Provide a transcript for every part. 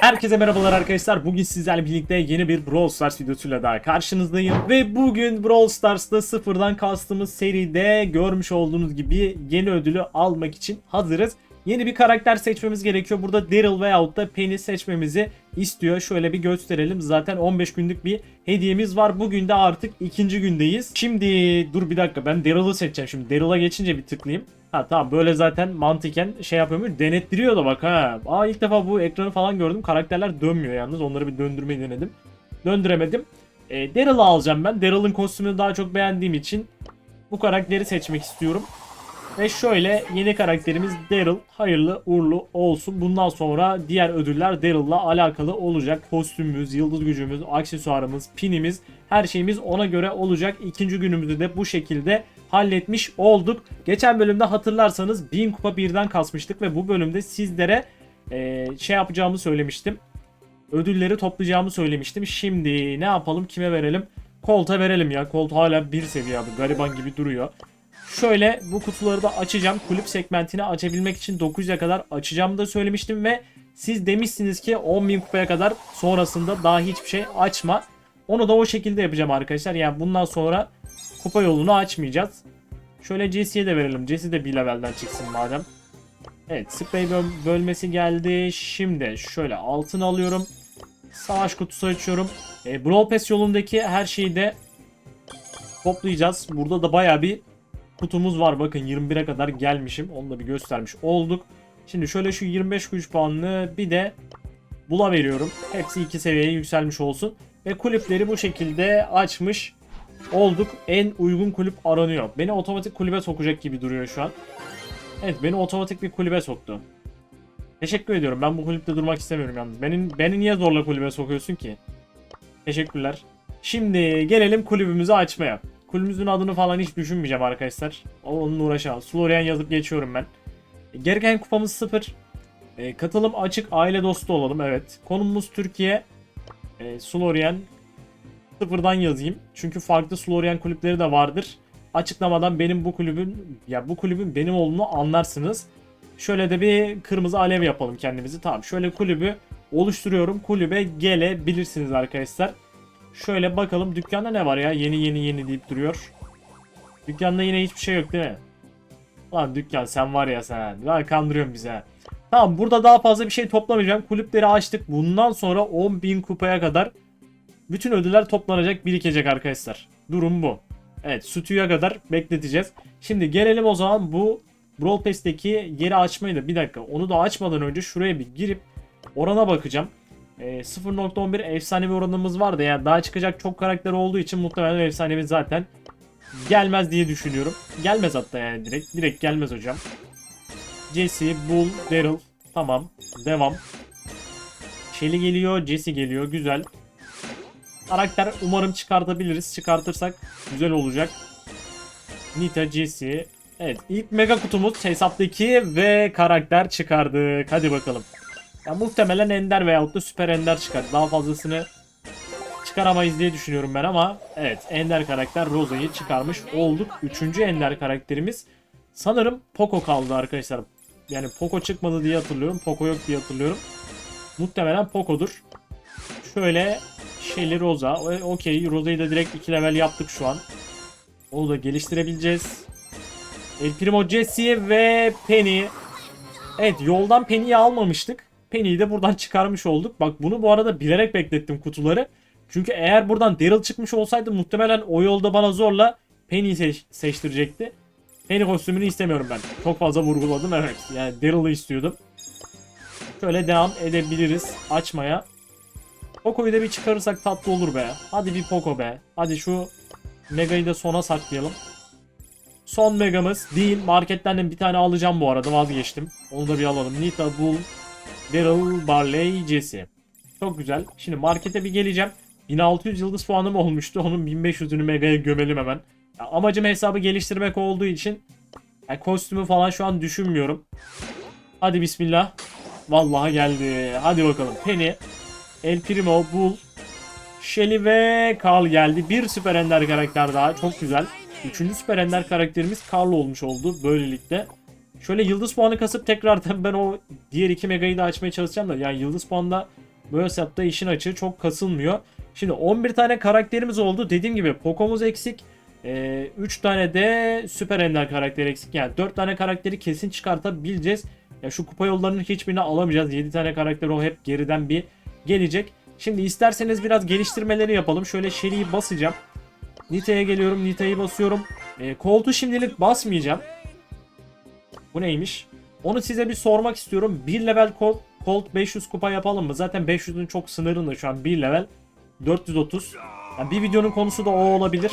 Herkese merhabalar arkadaşlar. Bugün sizlerle birlikte yeni bir Brawl Stars videosuyla daha karşınızdayım. Ve bugün Brawl Stars'ta sıfırdan kastığımız seride görmüş olduğunuz gibi yeni ödülü almak için hazırız. Yeni bir karakter seçmemiz gerekiyor. Burada Daryl veyahut da Penny seçmemizi istiyor. Şöyle bir gösterelim. Zaten 15 günlük bir hediyemiz var. Bugün de artık ikinci gündeyiz. Şimdi dur bir dakika ben Daryl'ı seçeceğim. Şimdi Daryl'a geçince bir tıklayayım. Ha tamam böyle zaten mantıken şey yapıyormuş. Denettiriyor da bak ha. Aa ilk defa bu ekranı falan gördüm. Karakterler dönmüyor yalnız. Onları bir döndürmeyi denedim. Döndüremedim. E, Daryl'ı alacağım ben. Daryl'ın kostümünü daha çok beğendiğim için bu karakteri seçmek istiyorum. Ve şöyle yeni karakterimiz Daryl hayırlı uğurlu olsun. Bundan sonra diğer ödüller Daryl'la alakalı olacak. Kostümümüz, yıldız gücümüz, aksesuarımız, pinimiz her şeyimiz ona göre olacak. İkinci günümüzü de bu şekilde halletmiş olduk. Geçen bölümde hatırlarsanız 1000 kupa birden kasmıştık ve bu bölümde sizlere eee, şey yapacağımı söylemiştim. Ödülleri toplayacağımı söylemiştim. Şimdi ne yapalım kime verelim? Colt'a verelim ya. Colt hala bir seviye abi. Gariban gibi duruyor. Şöyle bu kutuları da açacağım. Kulüp segmentini açabilmek için 9'a kadar açacağımı da söylemiştim ve siz demişsiniz ki 10.000 kupaya kadar sonrasında daha hiçbir şey açma. Onu da o şekilde yapacağım arkadaşlar. Yani bundan sonra kupa yolunu açmayacağız. Şöyle Jesse'ye de verelim. Jesse de bir levelden çıksın madem. Evet sprey böl- bölmesi geldi. Şimdi şöyle altın alıyorum. Savaş kutusu açıyorum. E, Brawl Pass yolundaki her şeyi de toplayacağız. Burada da baya bir kutumuz var. Bakın 21'e kadar gelmişim. Onu da bir göstermiş olduk. Şimdi şöyle şu 25 güç puanını bir de bula veriyorum. Hepsi 2 seviyeye yükselmiş olsun. Ve kulüpleri bu şekilde açmış olduk. En uygun kulüp aranıyor. Beni otomatik kulübe sokacak gibi duruyor şu an. Evet beni otomatik bir kulübe soktu. Teşekkür ediyorum. Ben bu kulüpte durmak istemiyorum yalnız. Beni, beni niye zorla kulübe sokuyorsun ki? Teşekkürler. Şimdi gelelim kulübümüzü açmaya. Kulübümüzün adını falan hiç düşünmeyeceğim arkadaşlar. Onunla uğraşamam. Florian yazıp geçiyorum ben. Gereken kupamız 0. E, katılım açık aile dostu olalım evet. Konumumuz Türkiye. E, Florian sıfırdan yazayım. Çünkü farklı Florian kulüpleri de vardır. Açıklamadan benim bu kulübün ya bu kulübün benim olduğunu anlarsınız. Şöyle de bir kırmızı alev yapalım kendimizi. Tamam şöyle kulübü oluşturuyorum. Kulübe gelebilirsiniz arkadaşlar. Şöyle bakalım dükkanda ne var ya? Yeni yeni yeni deyip duruyor. Dükkanda yine hiçbir şey yok değil mi? Lan dükkan sen var ya sen. Lan kandırıyorsun bizi ha. Tamam burada daha fazla bir şey toplamayacağım. Kulüpleri açtık. Bundan sonra 10.000 kupaya kadar bütün ödüller toplanacak, birikecek arkadaşlar. Durum bu. Evet, Stüdyo'ya kadar bekleteceğiz. Şimdi gelelim o zaman bu Brawl Pass'teki yeri açmayı da bir dakika. Onu da açmadan önce şuraya bir girip orana bakacağım. Ee, 0.11 efsanevi oranımız vardı. Yani daha çıkacak çok karakter olduğu için muhtemelen efsanevi zaten gelmez diye düşünüyorum. Gelmez hatta yani direkt. Direkt gelmez hocam. Jesse, Bull, Daryl. Tamam. Devam. Shelly geliyor. Jesse geliyor. Güzel. Karakter umarım çıkartabiliriz. Çıkartırsak güzel olacak. Nita, Jesse. Evet ilk mega kutumuz hesaptaki ve karakter çıkardık. Hadi bakalım. Ya muhtemelen Ender veyahut da Süper Ender çıkar. Daha fazlasını çıkaramayız diye düşünüyorum ben ama evet Ender karakter Rosa'yı çıkarmış olduk. Üçüncü Ender karakterimiz sanırım Poco kaldı arkadaşlar. Yani Poco çıkmadı diye hatırlıyorum. Poco yok diye hatırlıyorum. Muhtemelen Poco'dur. Şöyle Shelly Rosa. Okey Rosa'yı da direkt 2 level yaptık şu an. Onu da geliştirebileceğiz. El Primo Jesse ve Penny. Evet yoldan Penny'yi almamıştık. Penny'yi de buradan çıkarmış olduk. Bak bunu bu arada bilerek beklettim kutuları. Çünkü eğer buradan Daryl çıkmış olsaydı muhtemelen o yolda bana zorla Penny'yi seç- seçtirecekti. Penny kostümünü istemiyorum ben. Çok fazla vurguladım evet. Yani Daryl'ı istiyordum. Şöyle devam edebiliriz açmaya. Poco'yu da bir çıkarırsak tatlı olur be. Hadi bir Poco be. Hadi şu Mega'yı da sona saklayalım. Son megamız değil. Marketten de bir tane alacağım bu arada vazgeçtim. Onu da bir alalım. Nita, Bull, Daryl, Barley, Jesse. Çok güzel. Şimdi markete bir geleceğim. 1600 yıldız puanım olmuştu. Onun 1500'ünü Mega'ya gömelim hemen. Ya amacım hesabı geliştirmek olduğu için ya kostümü falan şu an düşünmüyorum. Hadi bismillah. Vallahi geldi. Hadi bakalım. Penny, El Primo, Bull, Shelly ve Carl geldi. Bir süper ender karakter daha. Çok güzel. Üçüncü süper ender karakterimiz Carl olmuş oldu böylelikle. Şöyle yıldız puanı kasıp tekrardan ben o diğer iki megayı da açmaya çalışacağım da yani yıldız puanla Bu hesapta işin açığı çok kasılmıyor. Şimdi 11 tane karakterimiz oldu. Dediğim gibi Poco'muz eksik. 3 tane de Süper Ender karakter eksik. Yani 4 tane karakteri kesin çıkartabileceğiz. Ya şu kupa yollarının hiçbirini alamayacağız. 7 tane karakter o hep geriden bir gelecek. Şimdi isterseniz biraz geliştirmeleri yapalım. Şöyle Shelly'yi basacağım. Nita'ya geliyorum. Nita'yı basıyorum. E, Colt'u şimdilik basmayacağım. Bu neymiş? Onu size bir sormak istiyorum. 1 level Colt, Colt 500 kupa yapalım mı? Zaten 500'ün çok sınırında şu an 1 level. 430. Yani bir videonun konusu da o olabilir.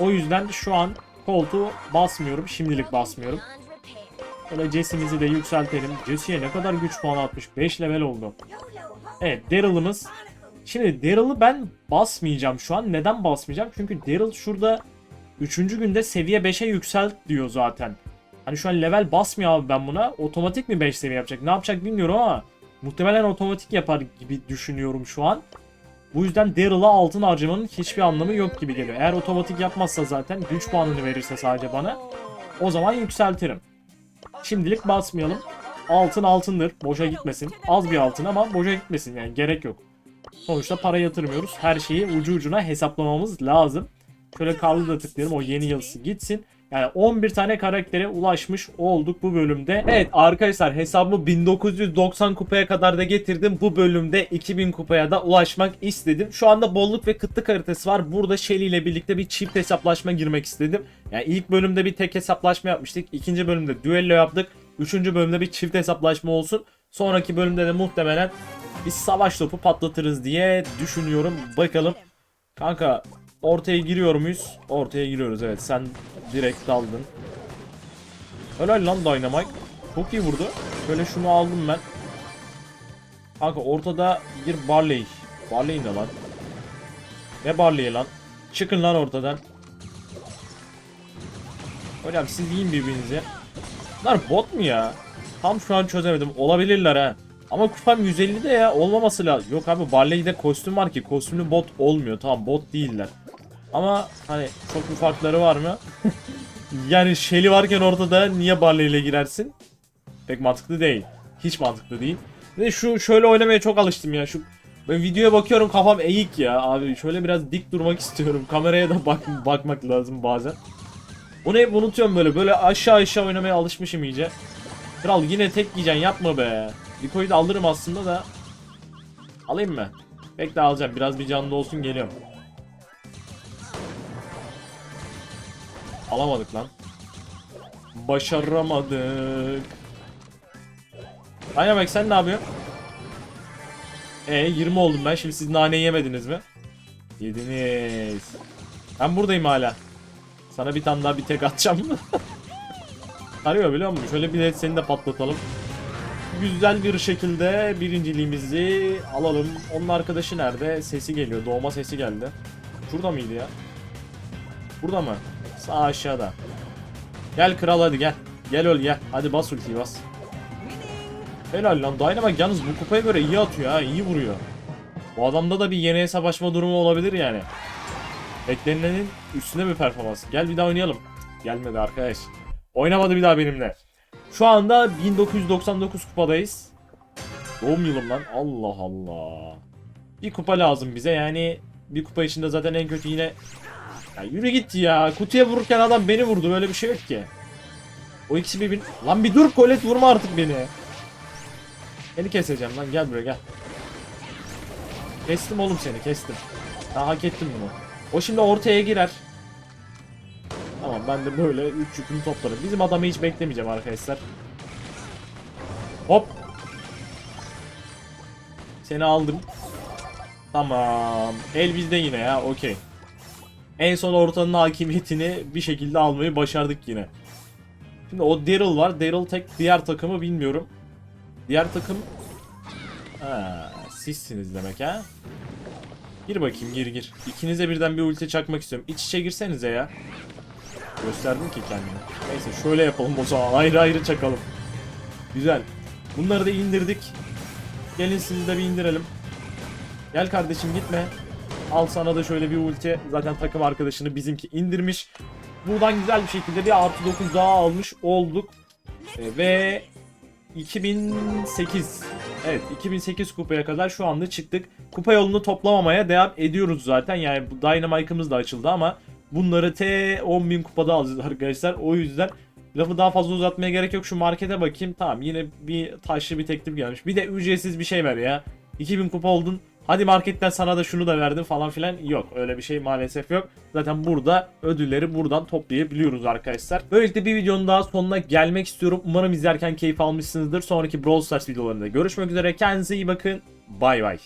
O yüzden şu an Colt'u basmıyorum. Şimdilik basmıyorum. Böyle Jesse'mizi de yükseltelim. Jesse'ye ne kadar güç puanı atmış. 5 level oldu. Evet Daryl'ımız. Şimdi Daryl'ı ben basmayacağım şu an. Neden basmayacağım? Çünkü Daryl şurada 3. günde seviye 5'e yükselt diyor zaten. Hani şu an level basmıyor abi ben buna. Otomatik mi 5 seviye yapacak? Ne yapacak bilmiyorum ama muhtemelen otomatik yapar gibi düşünüyorum şu an. Bu yüzden Daryl'a altın harcamanın hiçbir anlamı yok gibi geliyor. Eğer otomatik yapmazsa zaten güç puanını verirse sadece bana o zaman yükseltirim. Şimdilik basmayalım. Altın altındır. Boşa gitmesin. Az bir altın ama boşa gitmesin yani gerek yok. Sonuçta para yatırmıyoruz. Her şeyi ucu ucuna hesaplamamız lazım. Şöyle Karl'ı da tıklayalım. O yeni yazısı gitsin. Yani 11 tane karaktere ulaşmış olduk bu bölümde. Evet arkadaşlar hesabımı 1990 kupaya kadar da getirdim. Bu bölümde 2000 kupaya da ulaşmak istedim. Şu anda bolluk ve kıtlık haritası var. Burada Shelly ile birlikte bir çift hesaplaşma girmek istedim. Yani ilk bölümde bir tek hesaplaşma yapmıştık. İkinci bölümde düello yaptık. Üçüncü bölümde bir çift hesaplaşma olsun. Sonraki bölümde de muhtemelen bir savaş topu patlatırız diye düşünüyorum. Bakalım. Kanka ortaya giriyor muyuz? Ortaya giriyoruz evet. Sen direkt daldın. Helal lan Dynamite. Çok iyi vurdu. Şöyle şunu aldım ben. Kanka ortada bir Barley. Barley ne lan? Ne Barley lan? Çıkın lan ortadan. Hocam siz yiyin birbirinizi. Bunlar bot mu ya? Tam şu an çözemedim. Olabilirler ha. Ama kupam 150'de ya olmaması lazım. Yok abi Barley'de kostüm var ki kostümlü bot olmuyor. Tamam bot değiller. Ama hani çok bir farkları var mı? yani Shelly varken ortada niye Barley ile girersin? Pek mantıklı değil. Hiç mantıklı değil. Ve şu şöyle oynamaya çok alıştım ya. Şu ben videoya bakıyorum kafam eğik ya abi. Şöyle biraz dik durmak istiyorum. Kameraya da bak bakmak lazım bazen. Bunu hep unutuyorum böyle. Böyle aşağı aşağı oynamaya alışmışım iyice. Kral yine tek yiyeceksin yapma be. Rico'yu da alırım aslında da. Alayım mı? Bekle alacağım. Biraz bir canlı olsun geliyorum. Alamadık lan. Başaramadık. Aynen bak sen ne yapıyorsun? E 20 oldum ben. Şimdi siz nane yemediniz mi? Yediniz. Ben buradayım hala. Sana bir tane daha bir tek atacağım. Arıyor biliyor musun? Şöyle bir de seni de patlatalım. Güzel bir şekilde birinciliğimizi alalım. Onun arkadaşı nerede? Sesi geliyor. Doğma sesi geldi. Şurada mıydı ya? Burada mı? Sağ aşağıda. Gel kral hadi gel. Gel öl gel. Hadi bas ultiyi bas. Helal lan. Dynamite yalnız bu kupaya göre iyi atıyor ha. iyi vuruyor. Bu adamda da bir yeni hesaplaşma durumu olabilir yani. Beklenenin üstünde bir performans. Gel bir daha oynayalım. Gelmedi arkadaş. Oynamadı bir daha benimle. Şu anda 1999 kupadayız. Doğum yılım lan. Allah Allah. Bir kupa lazım bize yani. Bir kupa içinde zaten en kötü yine... Ya yürü git ya. Kutuya vururken adam beni vurdu. Böyle bir şey yok ki. O ikisi bir... Lan bir dur Colette vurma artık beni. Seni keseceğim lan gel buraya gel. Kestim oğlum seni kestim. Daha hak ettim bunu. O şimdi ortaya girer. Tamam ben de böyle 3 yükünü toplarım. Bizim adamı hiç beklemeyeceğim arkadaşlar. Hop. Seni aldım. Tamam. El bizde yine ya okey. En son ortanın hakimiyetini bir şekilde almayı başardık yine. Şimdi o Daryl var. Daryl tek diğer takımı bilmiyorum. Diğer takım... Ha, sizsiniz demek ha. Gir bakayım gir gir. İkinize birden bir ulti çakmak istiyorum. İç içe girsenize ya. Gösterdim ki kendimi. Neyse şöyle yapalım o zaman. Ayrı ayrı çakalım. Güzel. Bunları da indirdik. Gelin sizi de bir indirelim. Gel kardeşim gitme. Al sana da şöyle bir ulti. Zaten takım arkadaşını bizimki indirmiş. Buradan güzel bir şekilde bir artı 9 daha almış olduk. Ee, ve 2008 Evet 2008 kupaya kadar şu anda çıktık. Kupa yolunu toplamamaya devam ediyoruz zaten. Yani bu Dynamike'ımız da açıldı ama bunları T 10.000 kupada alacağız arkadaşlar. O yüzden lafı daha fazla uzatmaya gerek yok. Şu markete bakayım. Tamam yine bir taşlı bir teklif gelmiş. Bir de ücretsiz bir şey ver ya. 2000 kupa oldun. Hadi marketten sana da şunu da verdim falan filan. Yok öyle bir şey maalesef yok. Zaten burada ödülleri buradan toplayabiliyoruz arkadaşlar. Böylelikle bir videonun daha sonuna gelmek istiyorum. Umarım izlerken keyif almışsınızdır. Sonraki Brawl Stars videolarında görüşmek üzere. Kendinize iyi bakın. Bay bay.